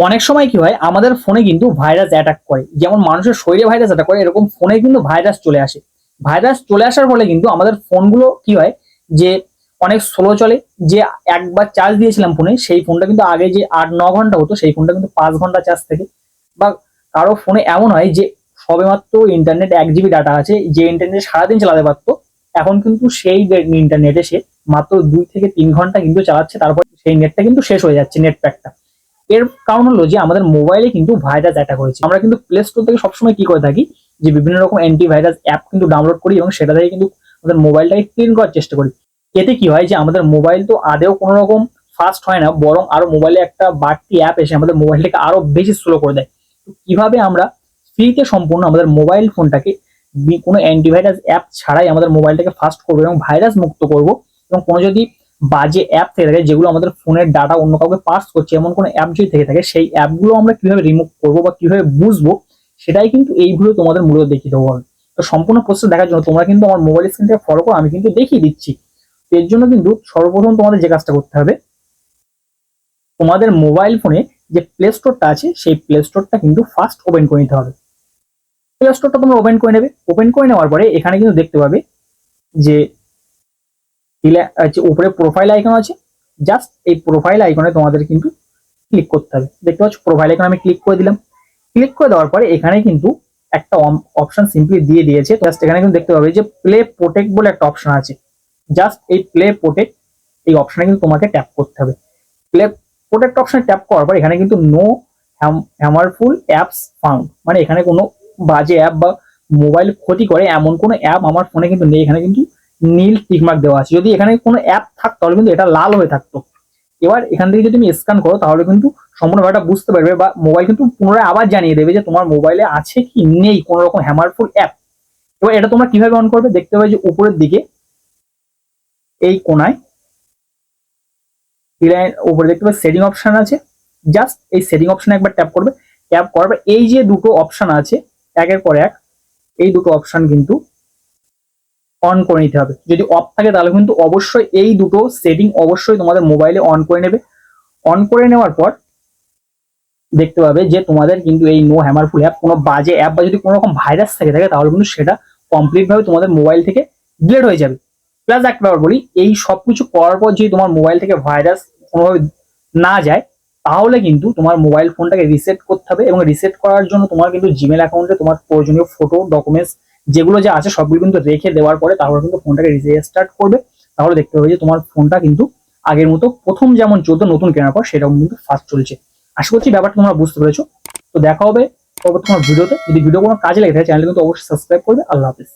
অনেক সময় কি হয়, আমাদের ফোনে কিন্তু ভাইরাস অ্যাটাক করে। যেমন মানুষের শরীরে ভাইরাস অ্যাটাক করে, এরকম ফোনে কিন্তু ভাইরাস চলে আসে। ভাইরাস চলে আসার ফলে কিন্তু আমাদের ফোনগুলো কি হয় যে, অনেক স্লো চলে। যে একবার চার্জ দিয়েছিলাম ফোনে সেই ফোনটা কিন্তু আগে যে আট, ন ঘণ্টা হতো, সেই ফোনটা কিন্তু পাঁচ ঘণ্টা চার্জ থাকে। বা কারও ফোনে এমন হয় যে, সবেমাত্র ইন্টারনেট এক জিবি ডাটা আছে, যে ইন্টারনেট সারাদিন চালাতে পারতো, এখন কিন্তু সেই ইন্টারনেটে সে মাত্র দুই থেকে তিন ঘণ্টা কিন্তু চালাচ্ছে, তারপর সেই নেটটা কিন্তু শেষ হয়ে যাচ্ছে নেট প্যাকটা এর কারণ হলো যে আমাদের মোবাইলে কিন্তু ভাইরাস অ্যাটাক হয়েছে। আমরা কিন্তু প্লে স্টোর থেকে সবসময় কি করে থাকি? যে বিভিন্ন রকম অ্যান্টিভাইরাস অ্যাপ কিন্তু ডাউনলোড করি এবং সেটা থেকে কিন্তু আমাদের মোবাইলটাকে ক্লিন করার চেষ্টা করি। এতে কি হয় যে আমাদের মোবাইল তো আদেও কোনো রকম ফাস্ট হয় না, বরং আরও মোবাইলে একটা বাড়তি অ্যাপ এসে আমাদের মোবাইলটাকে আরও বেশি স্লো করে দেয়। কীভাবে আমরা ফ্রিতে সম্পূর্ণ আমাদের মোবাইল ফোনটাকে কোনো অ্যান্টিভাইরাস অ্যাপ ছাড়াই আমাদের মোবাইলটাকে ফাস্ট করব এবং ভাইরাস মুক্ত করব? এবং কোনো যদি বাজে অ্যাপ থেকে থাকে যেগুলো আমাদের ফোনের ডাটা অন্য কাউকে পাস করছে, এমন কোনো অ্যাপ যদি থেকে থাকে, সেই অ্যাপগুলো আমরা কীভাবে রিমুভ করব বা কীভাবে বুঝব, সেটাই কিন্তু এইগুলো তোমাদের মূলত দেখিয়ে দেবো। আমি তো সম্পূর্ণ প্রসেস দেখার জন্য তোমরা কিন্তু আমার মোবাইল স্ক্রিন থেকে ফলো করো, আমি কিন্তু দেখিয়ে দিচ্ছি। এর জন্য কিন্তু সর্বপ্রথম তোমাদের যে কাজটা করতে হবে, তোমাদের মোবাইল ফোনে যে প্লে স্টোরটা আছে, সেই প্লে স্টোরটা কিন্তু ফার্স্ট ওপেন করে নিতে হবে। প্লে স্টোরটা তোমরা ওপেন করে নেবে। ওপেন করে নেওয়ার পরে এখানে কিন্তু দেখতে পাবে যে উপরে প্রোফাইল আইকন আছে জাস্ট এই প্রোফাইল আইকনে তোমাদের কিন্তু ক্লিক করতে হবে। দেখতে পাচ্ছ প্রোফাইল আইকন আমি ক্লিক করে দিলাম। ক্লিক করে দেওয়ার পরে এখানে কিন্তু একটা অপশন সিম্পলি দিয়ে দিয়েছে। জাস্ট এখানে কিন্তু দেখতে পাবে যে প্লে প্রোটেক্ট বলে একটা অপশন আছে। জাস্ট এই প্লে প্রোটেক্ট এই অপশনে কিন্তু তোমাকে ট্যাপ করতে হবে। প্লে প্রোটেক্ট অপশনে ট্যাপ করার পর এখানে কিন্তু নো হ্যামারফুল অ্যাপস ফাউন্ড মানে এখানে কোনো বাজে অ্যাপ বা মোবাইল ক্ষতি করে এমন কোনো অ্যাপ আমার ফোনে কিন্তু নেই। এখানে কিন্তু নীল টিকমার্ক দেওয়া আছে। যদি এখানে কোনো অ্যাপ থাকতো তাহলে কিন্তু এটা লাল হয়ে থাকতো। এবার এখান থেকে যদি তুমি স্ক্যান করো, তাহলে কিন্তু সম্পূর্ণ ব্যাপারটা বুঝতে পারবে বা মোবাইল কিন্তু পুনরায় আবার জানিয়ে দেবে যে তোমার মোবাইলে আছে কি নেই কোনো রকম হ্যামারফুল অ্যাপ এবার এটা তোমরা কীভাবে অন করবে? দেখতে পাবে যে উপরের দিকে এই কোনায় উপরে দেখতে পাবে সেটিং অপশন আছে। জাস্ট এই সেটিং অপশনে একবার ট্যাপ করবে। ট্যাপ পর এই যে দুটো অপশন আছে, একের পর এক, এই দুটো অপশন কিন্তু অন করে নিতে হবে। যদি অফ থাকে তাহলে কিন্তু অবশ্যই এই দুটো সেটিং অবশ্যই তোমাদের মোবাইলে অন করে নেবে। অন করে নেওয়ার পর দেখতে পাবে যে তোমাদের কিন্তু এই নো হ্যামারফুল অ্যাপ কোনো বাজে অ্যাপ বা যদি কোনো রকম ভাইরাস থেকে থাকে তাহলে কিন্তু সেটা কমপ্লিট ভাবে তোমাদের মোবাইল থেকে ডিলেট হয়ে যাবে। প্লাস একটা ব্যাপার বলি, এই সব কিছু করার পর যদি তোমার মোবাইল থেকে ভাইরাস কোনোভাবে না যায়, তাহলে কিন্তু তোমার মোবাইল ফোনটাকে রিসেট করতে হবে এবং রিসেট করার জন্য তোমার কিন্তু জিমেল অ্যাকাউন্টে তোমার প্রয়োজনীয় ফটো ডকুমেন্টস যেগুলো যে আছে সবগুলো কিন্তু রেখে দেওয়ার পরে তারপর কিন্তু ফোনটাকে রিস্টার্ট করবে। তাহলে দেখতে হবে যে তোমার ফোনটা কিন্তু আগের মতো প্রথম যেমন চলতো নতুন কেনার পর সেরকম কিন্তু ফাস্ট চলছে। আশা করছি ব্যাপারটা তোমরা বুঝতে পেরেছ। তো দেখা হবে তোমার ভিডিওতে। যদি ভিডিও কোনো কাজে লেগে থাকে চ্যানেল কিন্তু অবশ্যই সাবস্ক্রাইব করবে। আল্লাহ হাফিজ।